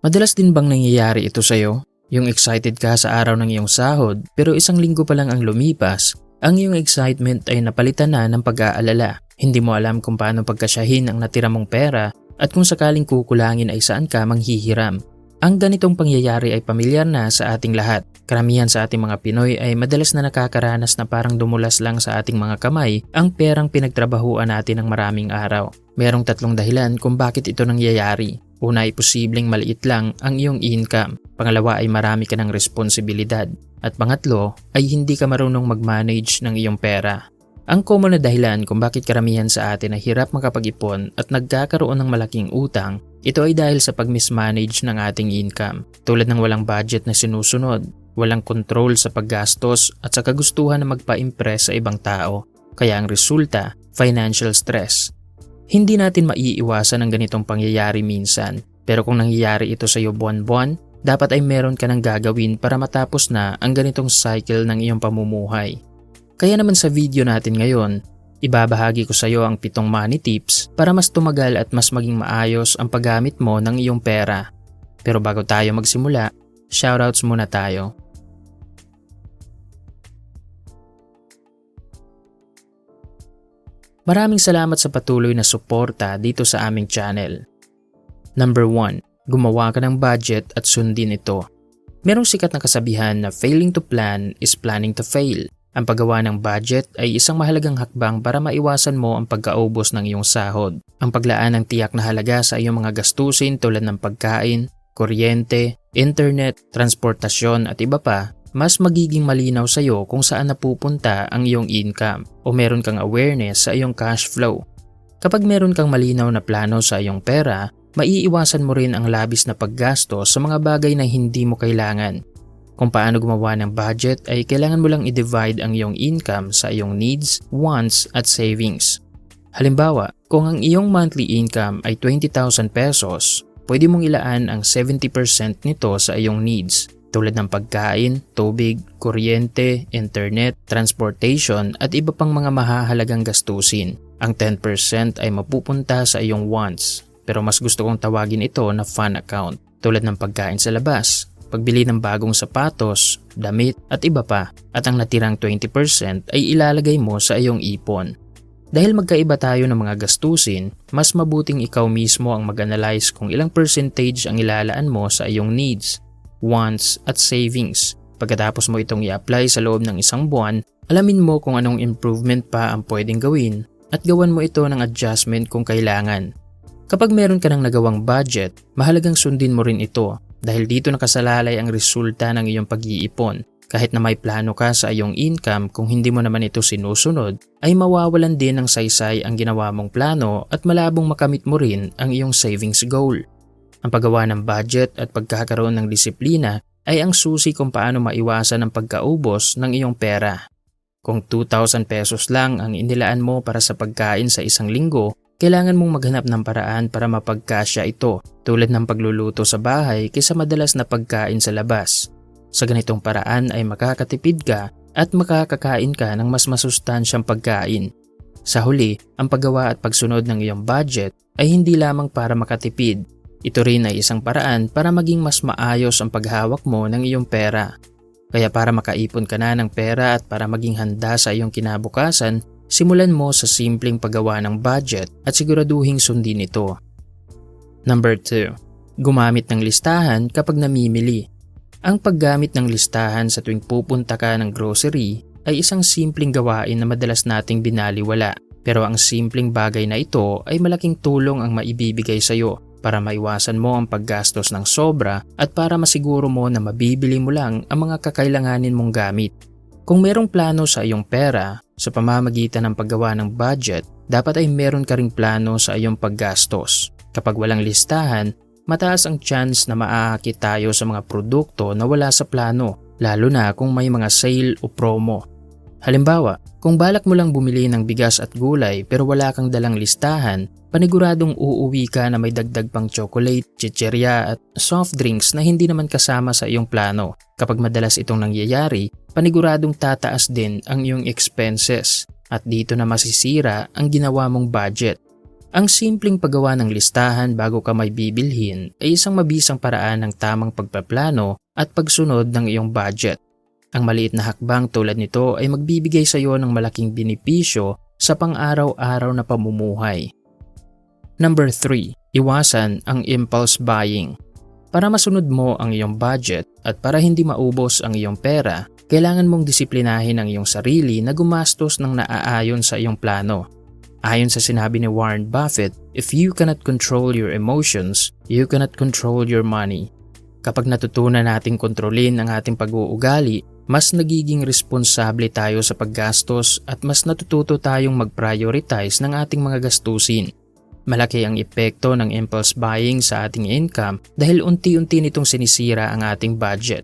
Madalas din bang nangyayari ito sa'yo? Yung excited ka sa araw ng iyong sahod pero isang linggo pa lang ang lumipas, ang iyong excitement ay napalitan na ng pag-aalala. Hindi mo alam kung paano pagkasyahin ang natira mong pera at kung sakaling kukulangin ay saan ka manghihiram. Ang ganitong pangyayari ay pamilyar na sa ating lahat. Karamihan sa ating mga Pinoy ay madalas na nakakaranas na parang dumulas lang sa ating mga kamay ang perang pinagtrabahuan natin ng maraming araw. Merong tatlong dahilan kung bakit ito nangyayari. Una ay posibleng maliit lang ang iyong income. Pangalawa ay marami ka ng responsibilidad. At pangatlo ay hindi ka marunong mag-manage ng iyong pera. Ang common na dahilan kung bakit karamihan sa atin ay hirap makapag-ipon at nagkakaroon ng malaking utang, ito ay dahil sa pag-mismanage ng ating income. Tulad ng walang budget na sinusunod, walang control sa paggastos at sa kagustuhan na magpa-impress sa ibang tao. Kaya ang resulta, financial stress. Hindi natin maiiwasan ang ganitong pangyayari minsan, pero kung nangyayari ito sa iyo buwan-buwan, dapat ay meron ka ng gagawin para matapos na ang ganitong cycle ng iyong pamumuhay. Kaya naman sa video natin ngayon, ibabahagi ko sa iyo ang pitong money tips para mas tumagal at mas maging maayos ang paggamit mo ng iyong pera. Pero bago tayo magsimula, shoutouts muna tayo. Maraming salamat sa patuloy na suporta dito sa aming channel. Number 1. Gumawa ka ng budget at sundin ito. Merong sikat na kasabihan na failing to plan is planning to fail. Ang paggawa ng budget ay isang mahalagang hakbang para maiwasan mo ang pagkaubos ng iyong sahod. Ang paglaan ng tiyak na halaga sa iyong mga gastusin tulad ng pagkain, kuryente, internet, transportasyon at iba pa mas magiging malinaw sa iyo kung saan napupunta ang iyong income o meron kang awareness sa iyong cash flow. Kapag meron kang malinaw na plano sa iyong pera, maiiwasan mo rin ang labis na paggasto sa mga bagay na hindi mo kailangan. Kung paano gumawa ng budget ay kailangan mo lang i-divide ang iyong income sa iyong needs, wants at savings. Halimbawa, kung ang iyong monthly income ay 20,000 pesos, pwede mong ilaan ang 70% nito sa iyong needs tulad ng pagkain, tubig, kuryente, internet, transportation at iba pang mga mahahalagang gastusin. Ang 10% ay mapupunta sa iyong wants pero mas gusto kong tawagin ito na fun account tulad ng pagkain sa labas, pagbili ng bagong sapatos, damit at iba pa at ang natirang 20% ay ilalagay mo sa iyong ipon. Dahil magkaiba tayo ng mga gastusin, mas mabuting ikaw mismo ang mag-analyze kung ilang percentage ang ilalaan mo sa iyong needs wants at savings. Pagkatapos mo itong i-apply sa loob ng isang buwan, alamin mo kung anong improvement pa ang pwedeng gawin at gawan mo ito ng adjustment kung kailangan. Kapag meron ka ng nagawang budget, mahalagang sundin mo rin ito dahil dito nakasalalay ang resulta ng iyong pag-iipon. Kahit na may plano ka sa iyong income kung hindi mo naman ito sinusunod, ay mawawalan din ng saysay ang ginawa mong plano at malabong makamit mo rin ang iyong savings goal. Ang paggawa ng budget at pagkakaroon ng disiplina ay ang susi kung paano maiwasan ang pagkaubos ng iyong pera. Kung 2,000 pesos lang ang inilaan mo para sa pagkain sa isang linggo, kailangan mong maghanap ng paraan para mapagkasya ito tulad ng pagluluto sa bahay kaysa madalas na pagkain sa labas. Sa ganitong paraan ay makakatipid ka at makakakain ka ng mas masustansyang pagkain. Sa huli, ang paggawa at pagsunod ng iyong budget ay hindi lamang para makatipid ito rin ay isang paraan para maging mas maayos ang paghawak mo ng iyong pera. Kaya para makaipon ka na ng pera at para maging handa sa iyong kinabukasan, simulan mo sa simpleng paggawa ng budget at siguraduhing sundin ito. Number 2. Gumamit ng listahan kapag namimili. Ang paggamit ng listahan sa tuwing pupunta ka ng grocery ay isang simpleng gawain na madalas nating binaliwala. Pero ang simpleng bagay na ito ay malaking tulong ang maibibigay sa iyo para maiwasan mo ang paggastos ng sobra at para masiguro mo na mabibili mo lang ang mga kakailanganin mong gamit. Kung merong plano sa iyong pera sa pamamagitan ng paggawa ng budget, dapat ay meron ka ring plano sa iyong paggastos. Kapag walang listahan, mataas ang chance na maaakit tayo sa mga produkto na wala sa plano, lalo na kung may mga sale o promo. Halimbawa, kung balak mo lang bumili ng bigas at gulay pero wala kang dalang listahan, paniguradong uuwi ka na may dagdag pang chocolate, chicherya at soft drinks na hindi naman kasama sa iyong plano. Kapag madalas itong nangyayari, paniguradong tataas din ang iyong expenses at dito na masisira ang ginawa mong budget. Ang simpleng paggawa ng listahan bago ka may bibilhin ay isang mabisang paraan ng tamang pagpaplano at pagsunod ng iyong budget. Ang maliit na hakbang tulad nito ay magbibigay sa iyo ng malaking benepisyo sa pang-araw-araw na pamumuhay. Number 3. Iwasan ang impulse buying. Para masunod mo ang iyong budget at para hindi maubos ang iyong pera, kailangan mong disiplinahin ang iyong sarili na gumastos ng naaayon sa iyong plano. Ayon sa sinabi ni Warren Buffett, if you cannot control your emotions, you cannot control your money. Kapag natutunan nating kontrolin ang ating pag-uugali, mas nagiging responsable tayo sa paggastos at mas natututo tayong mag-prioritize ng ating mga gastusin. Malaki ang epekto ng impulse buying sa ating income dahil unti-unti nitong sinisira ang ating budget.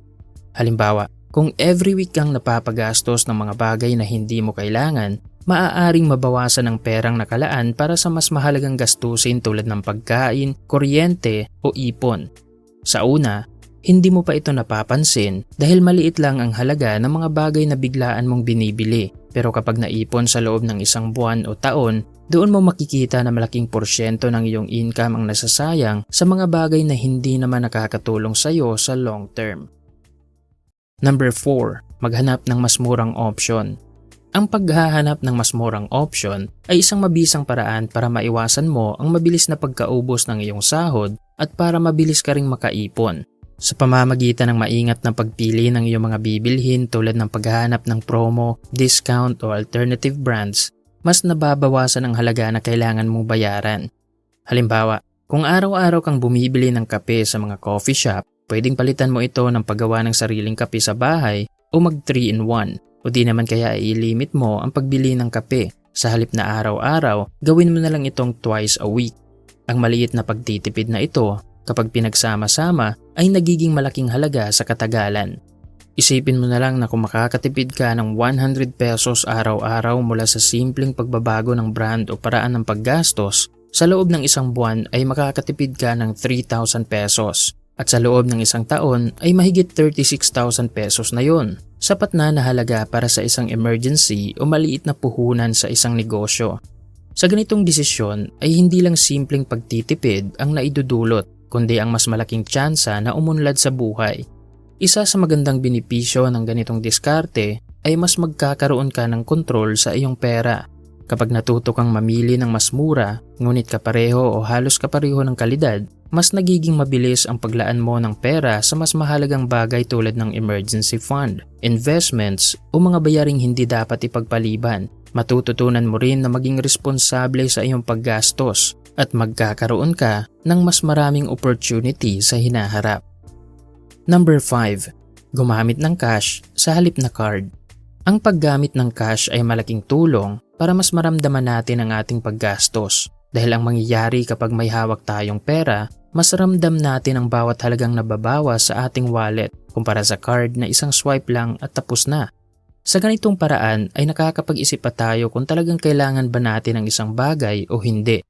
Halimbawa, kung every week kang napapagastos ng mga bagay na hindi mo kailangan, maaaring mabawasan ang perang nakalaan para sa mas mahalagang gastusin tulad ng pagkain, kuryente o ipon. Sa una, hindi mo pa ito napapansin dahil maliit lang ang halaga ng mga bagay na biglaan mong binibili. Pero kapag naipon sa loob ng isang buwan o taon, doon mo makikita na malaking porsyento ng iyong income ang nasasayang sa mga bagay na hindi naman nakakatulong sa iyo sa long term. Number 4. Maghanap ng mas murang option. Ang paghahanap ng mas murang option ay isang mabisang paraan para maiwasan mo ang mabilis na pagkaubos ng iyong sahod at para mabilis ka ring makaipon. Sa pamamagitan ng maingat na pagpili ng iyong mga bibilhin tulad ng paghahanap ng promo, discount o alternative brands, mas nababawasan ang halaga na kailangan mong bayaran. Halimbawa, kung araw-araw kang bumibili ng kape sa mga coffee shop, pwedeng palitan mo ito ng paggawa ng sariling kape sa bahay o mag 3 in 1 o di naman kaya i-limit mo ang pagbili ng kape. Sa halip na araw-araw, gawin mo na lang itong twice a week. Ang maliit na pagtitipid na ito, kapag pinagsama-sama, ay nagiging malaking halaga sa katagalan. Isipin mo na lang na kung makakatipid ka ng 100 pesos araw-araw mula sa simpleng pagbabago ng brand o paraan ng paggastos, sa loob ng isang buwan ay makakatipid ka ng 3,000 pesos. At sa loob ng isang taon ay mahigit 36,000 pesos na yon. Sapat na na halaga para sa isang emergency o maliit na puhunan sa isang negosyo. Sa ganitong desisyon ay hindi lang simpleng pagtitipid ang naidudulot, kundi ang mas malaking tsansa na umunlad sa buhay. Isa sa magandang benepisyo ng ganitong diskarte ay mas magkakaroon ka ng kontrol sa iyong pera. Kapag natuto kang mamili ng mas mura, ngunit kapareho o halos kapareho ng kalidad, mas nagiging mabilis ang paglaan mo ng pera sa mas mahalagang bagay tulad ng emergency fund, investments o mga bayaring hindi dapat ipagpaliban. Matututunan mo rin na maging responsable sa iyong paggastos at magkakaroon ka ng mas maraming opportunity sa hinaharap. Number 5. Gumamit ng cash sa halip na card. Ang paggamit ng cash ay malaking tulong para mas maramdaman natin ang ating paggastos dahil ang mangyayari kapag may hawak tayong pera, mas ramdam natin ang bawat halagang nababawas sa ating wallet kumpara sa card na isang swipe lang at tapos na. Sa ganitong paraan ay nakakapag-isip pa tayo kung talagang kailangan ba natin ang isang bagay o hindi.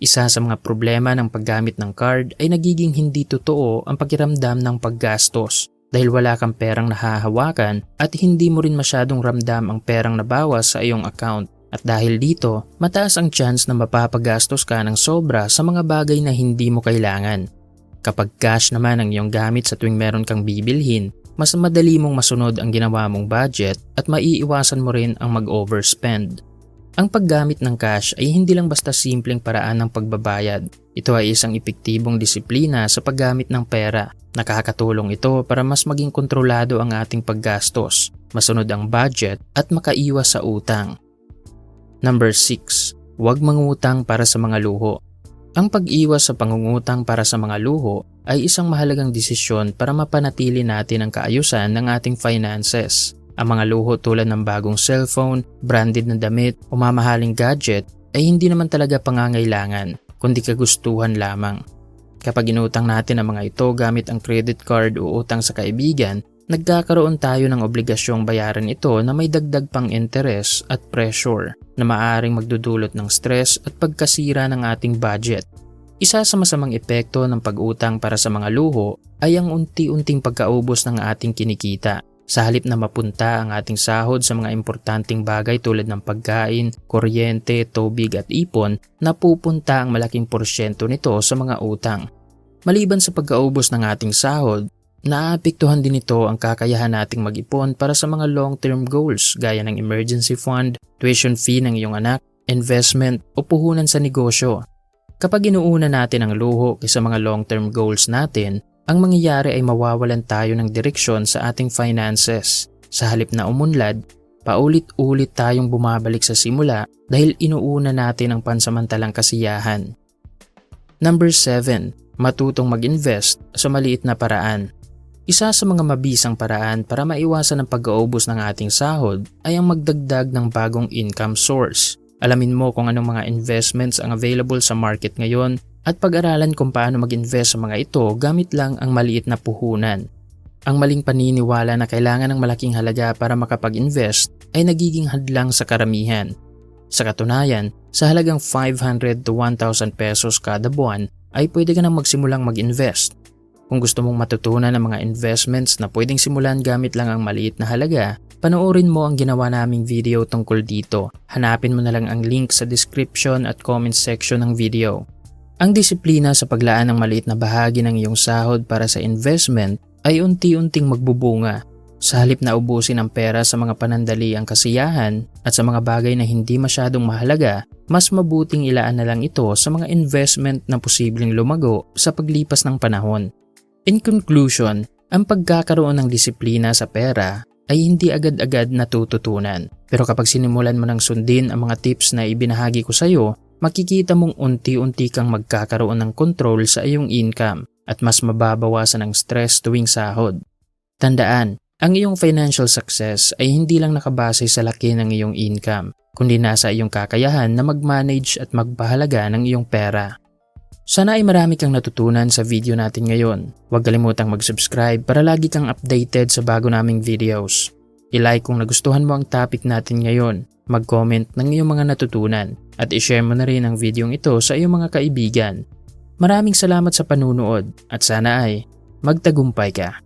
Isa sa mga problema ng paggamit ng card ay nagiging hindi totoo ang pakiramdam ng paggastos dahil wala kang perang nahahawakan at hindi mo rin masyadong ramdam ang perang nabawas sa iyong account. At dahil dito, mataas ang chance na mapapagastos ka ng sobra sa mga bagay na hindi mo kailangan. Kapag cash naman ang iyong gamit sa tuwing meron kang bibilhin, mas madali mong masunod ang ginawa mong budget at maiiwasan mo rin ang mag-overspend. Ang paggamit ng cash ay hindi lang basta simpleng paraan ng pagbabayad. Ito ay isang epektibong disiplina sa paggamit ng pera. Nakakatulong ito para mas maging kontrolado ang ating paggastos, masunod ang budget at makaiwas sa utang. Number 6. Huwag mangutang para sa mga luho. Ang pag-iwas sa pangungutang para sa mga luho ay isang mahalagang desisyon para mapanatili natin ang kaayusan ng ating finances. Ang mga luho tulad ng bagong cellphone, branded na damit o mamahaling gadget ay hindi naman talaga pangangailangan, kundi kagustuhan lamang. Kapag inutang natin ang mga ito gamit ang credit card o utang sa kaibigan, nagkakaroon tayo ng obligasyong bayaran ito na may dagdag pang interes at pressure na maaaring magdudulot ng stress at pagkasira ng ating budget. Isa sa masamang epekto ng pag-utang para sa mga luho ay ang unti-unting pagkaubos ng ating kinikita. Sa halip na mapunta ang ating sahod sa mga importanteng bagay tulad ng pagkain, kuryente, tubig at ipon, napupunta ang malaking porsyento nito sa mga utang. Maliban sa pagkaubos ng ating sahod, naapektuhan din ito ang kakayahan nating mag-ipon para sa mga long-term goals gaya ng emergency fund, tuition fee ng iyong anak, investment o puhunan sa negosyo. Kapag inuuna natin ang luho kaysa mga long-term goals natin, ang mangyayari ay mawawalan tayo ng direksyon sa ating finances. Sa halip na umunlad, paulit-ulit tayong bumabalik sa simula dahil inuuna natin ang pansamantalang kasiyahan. Number 7. Matutong mag-invest sa maliit na paraan. Isa sa mga mabisang paraan para maiwasan ang pag-aubos ng ating sahod ay ang magdagdag ng bagong income source. Alamin mo kung anong mga investments ang available sa market ngayon at pag-aralan kung paano mag-invest sa mga ito gamit lang ang maliit na puhunan. Ang maling paniniwala na kailangan ng malaking halaga para makapag-invest ay nagiging hadlang sa karamihan. Sa katunayan, sa halagang 500 to 1,000 pesos kada buwan ay pwede ka nang magsimulang mag-invest. Kung gusto mong matutunan ng mga investments na pwedeng simulan gamit lang ang maliit na halaga, panoorin mo ang ginawa naming video tungkol dito. Hanapin mo na lang ang link sa description at comment section ng video. Ang disiplina sa paglaan ng maliit na bahagi ng iyong sahod para sa investment ay unti-unting magbubunga. Sa halip na ubusin ang pera sa mga panandali ang kasiyahan at sa mga bagay na hindi masyadong mahalaga, mas mabuting ilaan na lang ito sa mga investment na posibleng lumago sa paglipas ng panahon. In conclusion, ang pagkakaroon ng disiplina sa pera ay hindi agad-agad natututunan. Pero kapag sinimulan mo ng sundin ang mga tips na ibinahagi ko sa iyo, makikita mong unti-unti kang magkakaroon ng control sa iyong income at mas mababawasan ang stress tuwing sahod. Tandaan, ang iyong financial success ay hindi lang nakabase sa laki ng iyong income, kundi nasa iyong kakayahan na mag-manage at magpahalaga ng iyong pera. Sana ay marami kang natutunan sa video natin ngayon. Huwag kalimutang mag-subscribe para lagi kang updated sa bago naming videos. I-like kung nagustuhan mo ang topic natin ngayon, mag-comment ng iyong mga natutunan at ishare mo na rin ang videong ito sa iyong mga kaibigan. Maraming salamat sa panunood at sana ay magtagumpay ka.